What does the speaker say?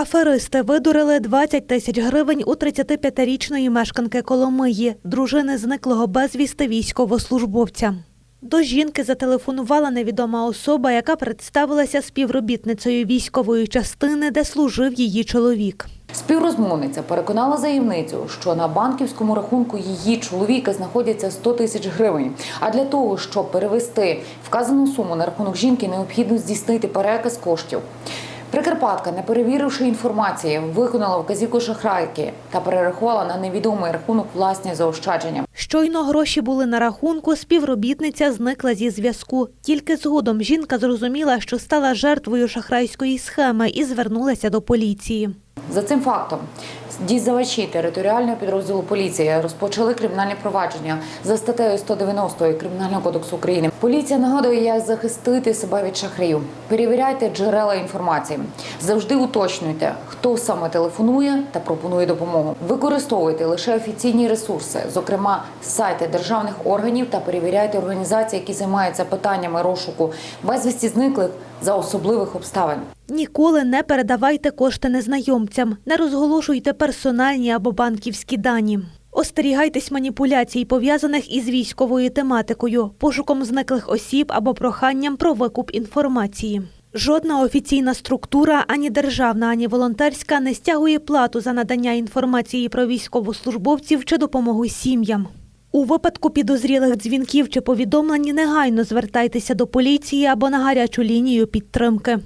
Аферисти видурили 20 тисяч гривень у 35-річної мешканки Коломиї, дружини зниклого безвісти військовослужбовця. До жінки зателефонувала невідома особа, яка представилася співробітницею військової частини, де служив її чоловік. Співрозмовниця переконала заявницю, що на банківському рахунку її чоловіка знаходяться 100 тисяч гривень. А для того, щоб перевести вказану суму на рахунок жінки, необхідно здійснити переказ коштів. Прикарпатка, не перевіривши інформації, виконала вказівку шахрайки та перерахувала на невідомий рахунок власні заощадження. Щойно гроші були на рахунку, співробітниця зникла зі зв'язку. Тільки згодом жінка зрозуміла, що стала жертвою шахрайської схеми і звернулася до поліції. За цим фактом дізнавачі територіального підрозділу поліції розпочали кримінальне провадження за статтею 190 Кримінального кодексу України. Поліція нагадує, як захистити себе від шахраїв. Перевіряйте джерела інформації. Завжди уточнюйте, хто саме телефонує та пропонує допомогу. Використовуйте лише офіційні ресурси, зокрема сайти державних органів, та перевіряйте організації, які займаються питаннями розшуку безвісті зниклих за особливих обставин. Ніколи не передавайте кошти незнайомцям, не розголошуйте персональні або банківські дані. Остерігайтесь маніпуляцій, пов'язаних із військовою тематикою, пошуком зниклих осіб або проханням про викуп інформації. Жодна офіційна структура, ані державна, ані волонтерська не стягує плату за надання інформації про військовослужбовців чи допомогу сім'ям. У випадку підозрілих дзвінків чи повідомлень негайно звертайтеся до поліції або на гарячу лінію підтримки.